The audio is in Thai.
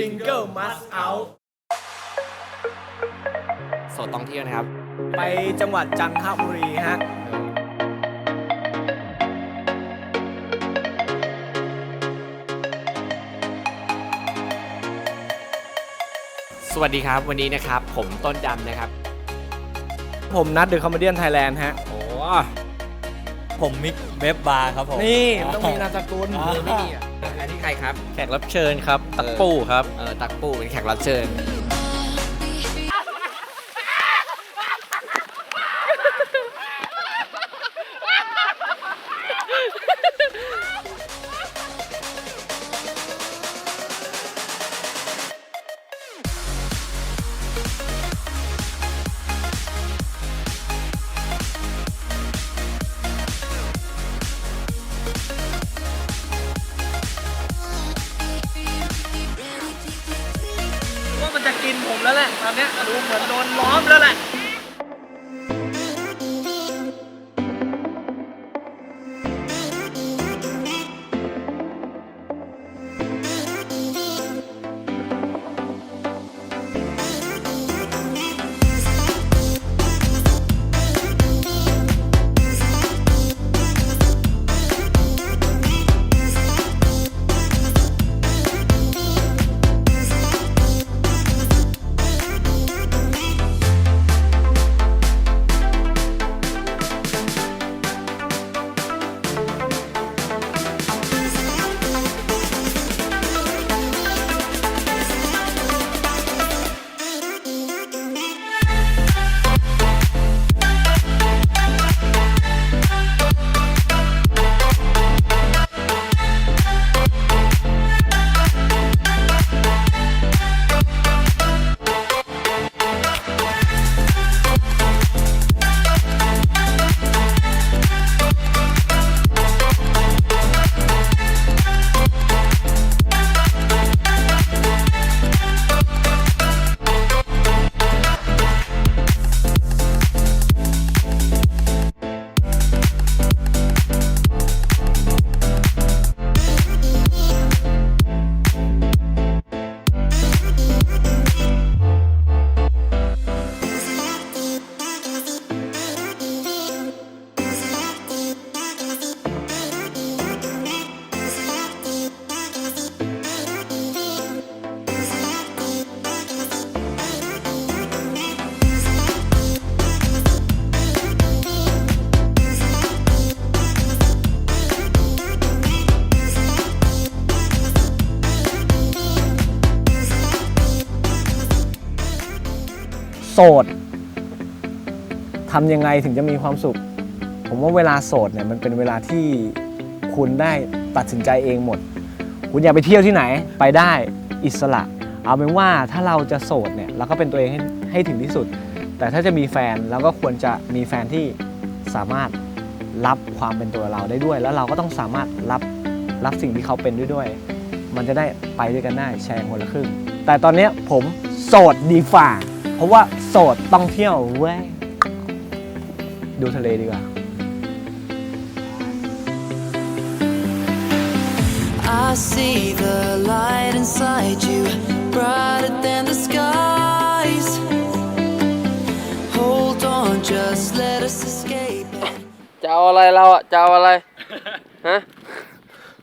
Single Must Out โสดต้องเที่ยวนะครับ ไปจังหวัดจันทบุรีฮะ สวัสดีครับวันนี้นะครับ ผมต้นดำนะครับ ผมนัดเดอะคอมเมดี้ไทยแลนด์ฮะ โอ้ ผมมิกเว็บบาร์ครับผมนี่มันต้องมีนามสกุลอ่าไม่มีอะอันนี้ใครครับ แขกรับเชิญครับ ตักปูครับ เออ ตักปูเป็นแขกรับเชิญ จะกินผมแล้วแหละตอนเนี้ยดูเหมือนโดนล้อมแล้วแหละ โสดทำยังไงถึงจะมีความสุข ผมว่าเวลาโสดเนี่ยมันเป็นเวลาที่คุณได้ตัดสินใจเองหมด คุณอยากไปเที่ยวที่ไหนไปได้อิสระ เอาเป็นว่าถ้าเราจะโสดเนี่ยเราก็เป็นตัวเองให้ให้ถึงที่สุด แต่ถ้าจะมีแฟนเราก็ควรจะมีแฟนที่สามารถรับความเป็นตัวเราได้ด้วย แล้วเราก็ต้องสามารถรับรับสิ่งที่เขาเป็นด้วยด้วย มันจะได้ไปด้วยกันได้แชร์คนละครึ่ง แต่ตอนนี้ผมโสดดีฝ่า เพราะว่าโสดต้องเที่ยวเว้ย ดูทะเลดีกว่า I see the light inside you, brighter than the skies. Hold on, just let us escape. จะเอาอะไรเราอะจะเอาอะไร ฮะ